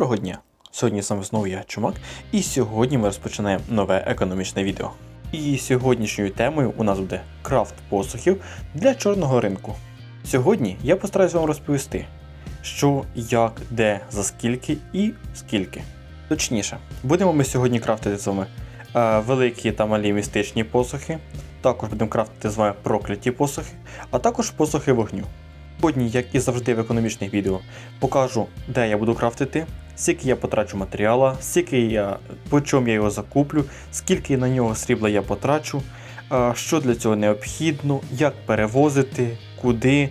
Доброго дня! Сьогодні вами знову я Чумак, і сьогодні ми розпочинаємо нове економічне відео. І сьогоднішньою темою у нас буде крафт посухів для чорного ринку. Сьогодні я постараюсь вам розповісти, що, як, де, за скільки і скільки. Точніше, будемо ми сьогодні крафтити з вами е, великі та малі містичні посухи, також будемо крафтити з вами прокляті посухи, а також посухи вогню. Сьогодні, як і завжди в економічних відео, покажу, де я буду крафтити, скільки я потрачу матеріала, скільки я, по чому я його закуплю, скільки на нього срібла я потрачу, що для цього необхідно, як перевозити, куди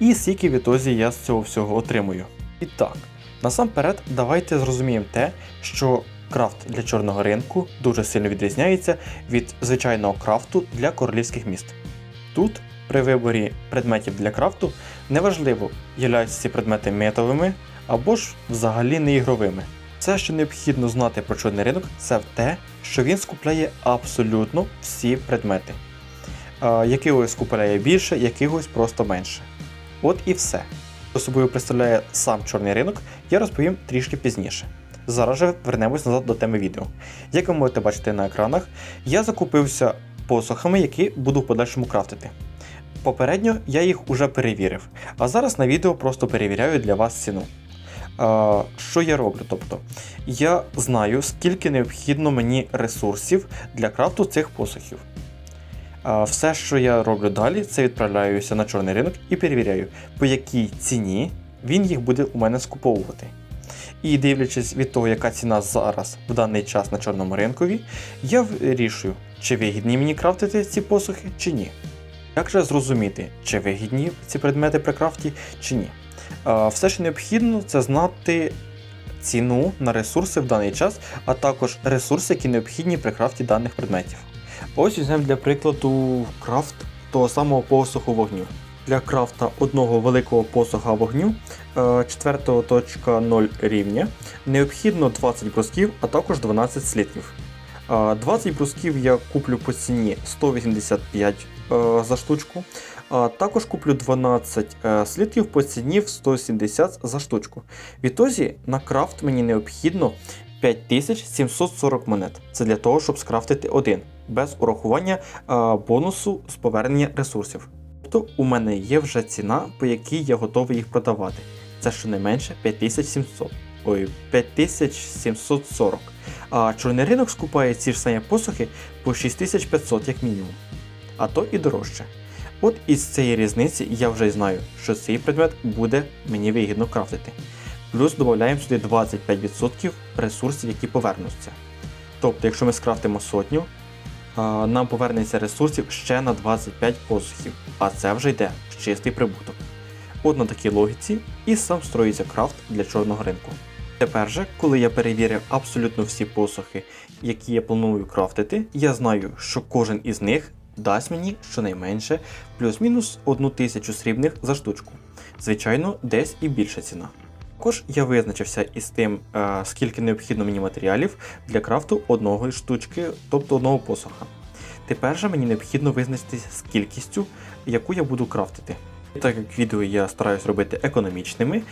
і скільки в ітозі я з цього всього отримую. І так, насамперед, давайте зрозуміємо те, що крафт для чорного ринку дуже сильно відрізняється від звичайного крафту для королівських міст. Тут при виборі предметів для крафту неважливо, являються ці предмети метовими або ж взагалі не ігровими. Все, що необхідно знати про чорний ринок, це те, що він скупляє абсолютно всі предмети. А, Якихось скупляє більше, якихось просто менше. От і все. Що собою представляє сам чорний ринок, я розповім трішки пізніше. Зараз же вернемось назад до теми відео. Як ви можете бачити на екранах, я закупився посохами, які буду в подальшому крафтити. Попередньо я їх уже перевірив, а зараз на відео просто перевіряю для вас ціну. Що я роблю? Тобто, я знаю, скільки необхідно мені ресурсів для крафту цих посухів. Все, що я роблю далі, це відправляюся на чорний ринок і перевіряю, по якій ціні він їх буде у мене скуповувати. І дивлячись від того, яка ціна зараз в даний час на чорному ринкові, я вирішую, чи вигідні мені крафтити ці посухи, чи ні. Як же зрозуміти, чи вигідні ці предмети при крафті, чи ні? А, Все, що необхідно, це знати ціну на ресурси в даний час, а також ресурси, які необхідні при крафті даних предметів. Ось візьмемо для прикладу крафт того самого посуху вогню. Для крафта одного великого посуха вогню 4.0 рівня необхідно 20 брусків, а також 12 слідків. 20 брусків я куплю по ціні 185 е, за штучку. Також куплю 12 е, слідків по ціні в 170 за штучку. Відтоді на крафт мені необхідно 5740 монет. Це для того, щоб скрафтити один, без урахування е, бонусу з повернення ресурсів. Тобто у мене є вже ціна, по якій я готовий їх продавати. Це щонайменше 5700. Ой, 5740. А чорний ринок скупає ці ж самі посухи по 6500 як мінімум, а то і дорожче. От із цієї різниці я вже знаю, що цей предмет буде мені вигідно крафтити. Плюс додаємо сюди 25% ресурсів, які повернуться. Тобто, якщо ми скрафтимо сотню, нам повернеться ресурсів ще на 25 посухів, а це вже йде в чистий прибуток. От на такій логіці і сам строїться крафт для чорного ринку. Тепер же, коли я перевірив абсолютно всі посухи, які я планую крафтити, я знаю, що кожен із них дасть мені щонайменше плюс-мінус 1000 срібних за штучку. Звичайно, десь і більша ціна. Також я визначився із тим, е, скільки необхідно мені матеріалів для крафту одного штучки, тобто одного посоха. Тепер же мені необхідно визначитися з кількістю, яку я буду крафтити. Так як відео я стараюсь робити економічними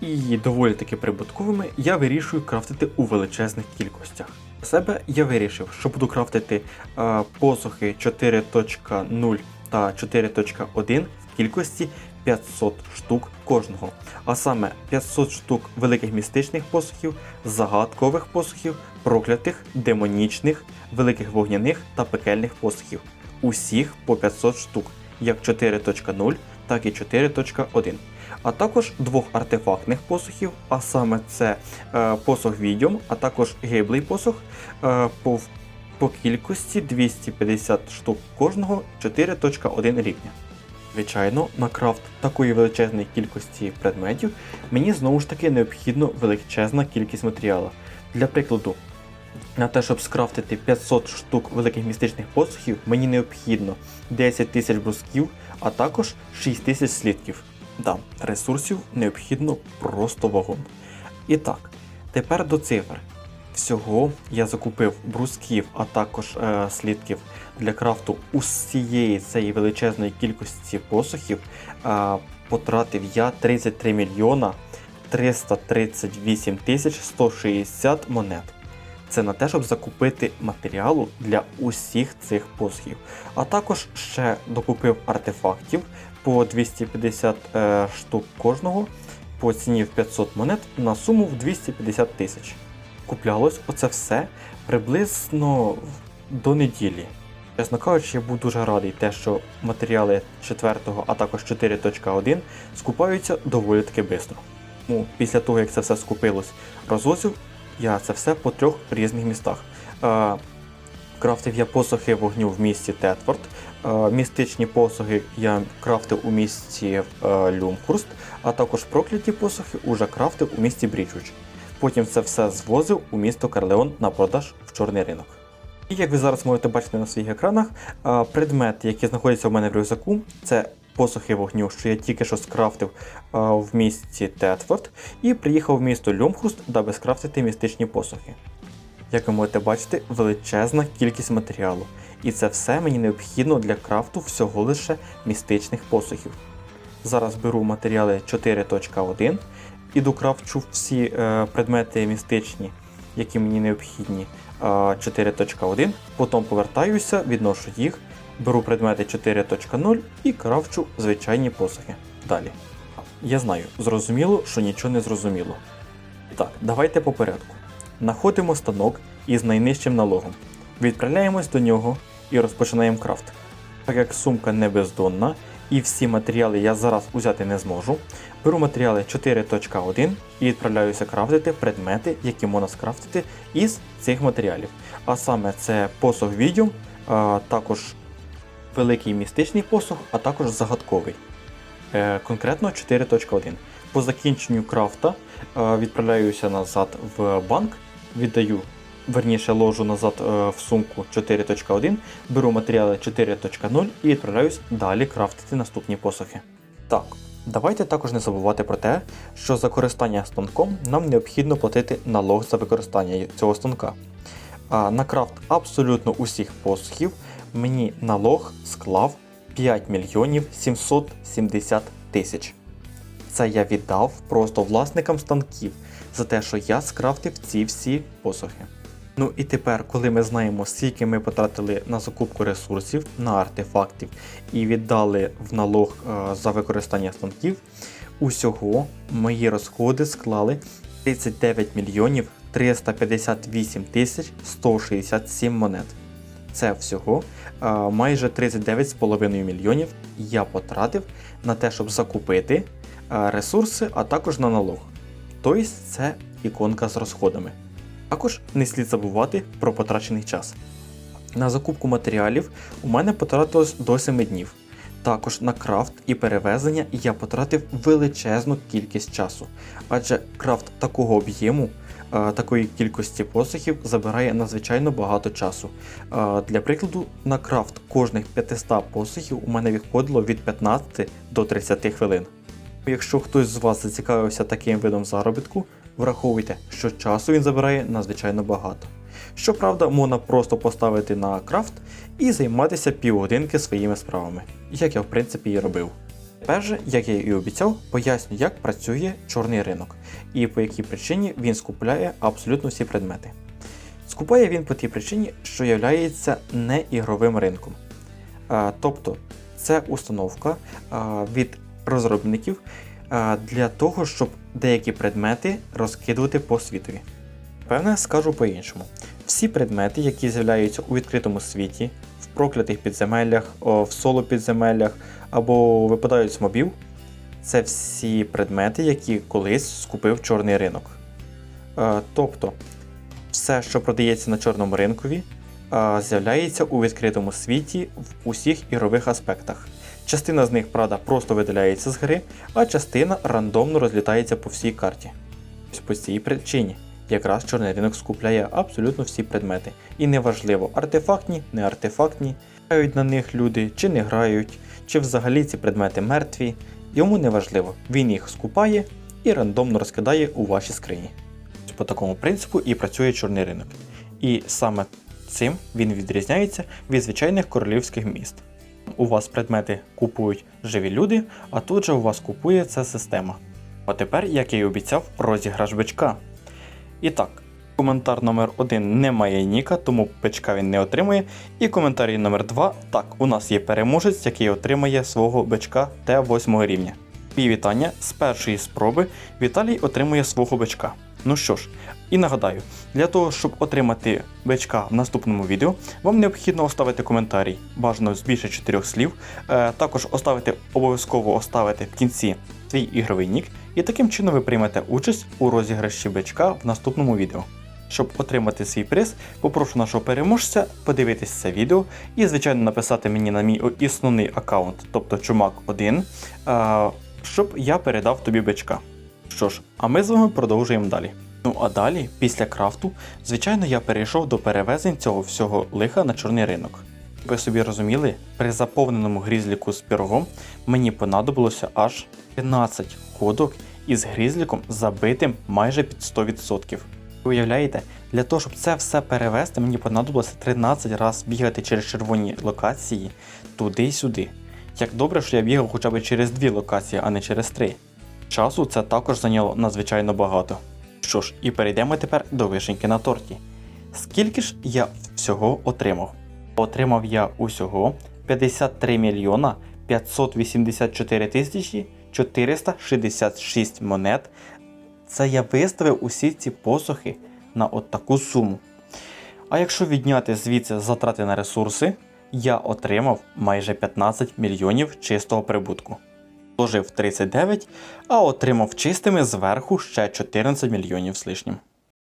і доволі таки прибутковими, я вирішую крафтити у величезних кількостях. Себе я вирішив, що буду крафтити е, посохи 4.0 та 4.1 в кількості 500 штук кожного. А саме 500 штук великих містичних посухів, загадкових посухів, проклятих, демонічних, великих вогняних та пекельних посухів. Усіх по 500 штук, як 4.0, так і 4.1. А також двох артефактних посухів, а саме це е, посох відьом, а також гиблий посох е, по, по кількості 250 штук кожного 4.1 рівня. Звичайно, на крафт такої величезної кількості предметів мені знову ж таки необхідно величезна кількість матеріалу. Для прикладу, на те, щоб скрафтити 500 штук великих містичних посухів, мені необхідно 10 тисяч брусків, а також 6 тисяч слідків. Да, ресурсів необхідно просто вагон. І так, тепер до цифр. Всього я закупив брусків, а також е, слідків для крафту усієї цієї величезної кількості посухів. Е, потратив я 33 мільйона 338 160 монет. Це на те, щоб закупити матеріалу для усіх цих посухів. А також ще докупив артефактів по 250 е, штук кожного по ціні в 500 монет на суму в 250 тисяч. Куплялось оце все приблизно до неділі. Чесно кажучи, я був дуже радий те, що матеріали 4, а також 4.1 скупаються доволі таки швидко. Ну, після того, як це все скупилось, розвозив я це все по трьох різних містах. Е, крафтив я посохи вогню в місті Тетфорд. Е, містичні посохи я крафтив у місті е, Люмкурст, а також прокляті посохи уже крафтив у місті Бріджуч. Потім це все звозив у місто Карлеон на продаж в чорний ринок. І як ви зараз можете бачити на своїх екранах, е, предмети, які знаходяться у мене в рюкзаку, це посохи вогню, що я тільки що скрафтив в місті Тетфорд, і приїхав в місто Люмхруст, даби скрафтити містичні посохи. Як ви можете бачити, величезна кількість матеріалу, і це все мені необхідно для крафту всього лише містичних посохів. Зараз беру матеріали 4.1, іду крафчу всі е, предмети містичні, які мені необхідні е, 4.1, потім повертаюся, відношу їх, беру предмети 4.0 і крафчу звичайні посохи. Далі. Я знаю, зрозуміло, що нічого не зрозуміло. Так, давайте по порядку. Находимо станок із найнижчим налогом. Відправляємось до нього і розпочинаємо крафт. Так як сумка не бездонна і всі матеріали я зараз узяти не зможу, беру матеріали 4.1 і відправляюся крафтити предмети, які можна скрафтити із цих матеріалів. А саме це посох відьом, також великий містичний посох, а також загадковий. Е, конкретно 4.1. По закінченню крафта відправляюся назад в банк, віддаю, верніше ложу назад е, в сумку 4.1, беру матеріали 4.0 і відправляюсь далі крафтити наступні посохи. Так, давайте також не забувати про те, що за користання станком нам необхідно платити налог за використання цього станка. А на крафт абсолютно усіх посухів мені налог склав 5 мільйонів 770 тисяч. Це я віддав просто власникам станків за те, що я скрафтив ці всі посохи. Ну і тепер, коли ми знаємо, скільки ми потратили на закупку ресурсів, на артефактів і віддали в налог е, за використання станків, усього мої розходи склали 39 мільйонів 358 тисяч 167 монет. Це всього е, майже 39,5 мільйонів я потратив на те, щоб закупити е, ресурси, а також на налог. Тобто це іконка з розходами. Також не слід забувати про потрачений час. На закупку матеріалів у мене потратилось до 7 днів. Також на крафт і перевезення я потратив величезну кількість часу, адже крафт такого об'єму, е, такої кількості посохів забирає надзвичайно багато часу. Е, Для прикладу, на крафт кожних 500 посохів у мене відходило від 15 до 30 хвилин. Якщо хтось з вас зацікавився таким видом заробітку, враховуйте, що часу він забирає надзвичайно багато. Щоправда, можна просто поставити на крафт і займатися півгодинки своїми справами, як я в принципі і робив. Тепер же, як я і обіцяв, поясню, як працює чорний ринок і по якій причині він скупляє абсолютно всі предмети. Скупає він по тій причині, що є не ігровим ринком. А, тобто, це установка а, від розробників для того, щоб деякі предмети розкидувати по світові. Певне, скажу по-іншому. Всі предмети, які з'являються у відкритому світі, в проклятих підземеллях, в соло підземеллях або випадають з мобів, це всі предмети, які колись скупив чорний ринок. Е, тобто, все, що продається на чорному ринкові, е, з'являється у відкритому світі в усіх ігрових аспектах. Частина з них, правда, просто видаляється з гри, а частина рандомно розлітається по всій карті. По цій причині якраз чорний ринок скупляє абсолютно всі предмети. І неважливо, артефактні, не артефактні, грають на них люди чи не грають, чи взагалі ці предмети мертві. Йому не важливо, він їх скупає і рандомно розкидає у ваші скрині. По такому принципу і працює чорний ринок. І саме цим він відрізняється від звичайних королівських міст. У вас предмети купують живі люди, а тут же у вас купує ця система. А тепер, як я й обіцяв, розіграш бичка. І так, коментар номер 1 не має ніка, тому бичка він не отримує. І коментарій номер 2 так, у нас є переможець, який отримає свого бичка Т8 рівня. І вітання з першої спроби Віталій отримує свого бичка. Ну що ж, і нагадаю, для того, щоб отримати бичка в наступному відео, вам необхідно оставити коментарій, бажано з більше 4 слів. Е, також оставити, обов'язково оставити в кінці свій ігровий нік, і таким чином ви приймете участь у розіграші бичка в наступному відео. Щоб отримати свій приз, попрошу нашого переможця подивитись це відео і, звичайно, написати мені на мій основний аккаунт, тобто чумак 1, е, щоб я передав тобі бичка. Що ж, а ми з вами продовжуємо далі. Ну а далі, після крафту, звичайно, я перейшов до перевезень цього всього лиха на чорний ринок. Ви собі розуміли, при заповненому грізліку з пірогом мені понадобилося аж 13 ходок із грізліком забитим майже під 100%. Ви уявляєте, для того, щоб це все перевести, мені понадобилося 13 разів бігати через червоні локації туди й сюди. Як добре, що я бігав хоча б через дві локації, а не через три. Часу це також зайняло надзвичайно багато. Що ж, і перейдемо тепер до вишеньки на торті. Скільки ж я всього отримав? Отримав я усього 53 мільйона 584 тисячі 466 монет. Це я виставив усі ці посохи на от таку суму. А якщо відняти звідси затрати на ресурси, я отримав майже 15 мільйонів чистого прибутку. Вложив 39, а отримав чистими зверху ще 14 мільйонів з лишнім.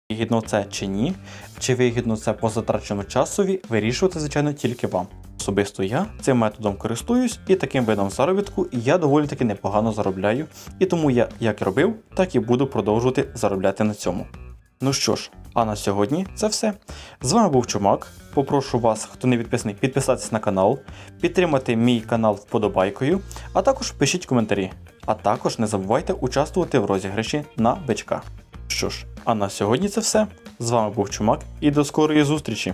Вигідно це чи ні, чи вигідно це по затраченому часові, вирішувати, звичайно, тільки вам. Особисто я цим методом користуюсь і таким видом заробітку я доволі таки непогано заробляю, і тому я як робив, так і буду продовжувати заробляти на цьому. Ну що ж, а на сьогодні це все. З вами був Чумак. Попрошу вас, хто не підписаний, підписатися на канал, підтримати мій канал вподобайкою, а також пишіть коментарі. А також не забувайте участвувати в розіграші на бичка. Що ж, а на сьогодні це все. З вами був Чумак і до скорої зустрічі!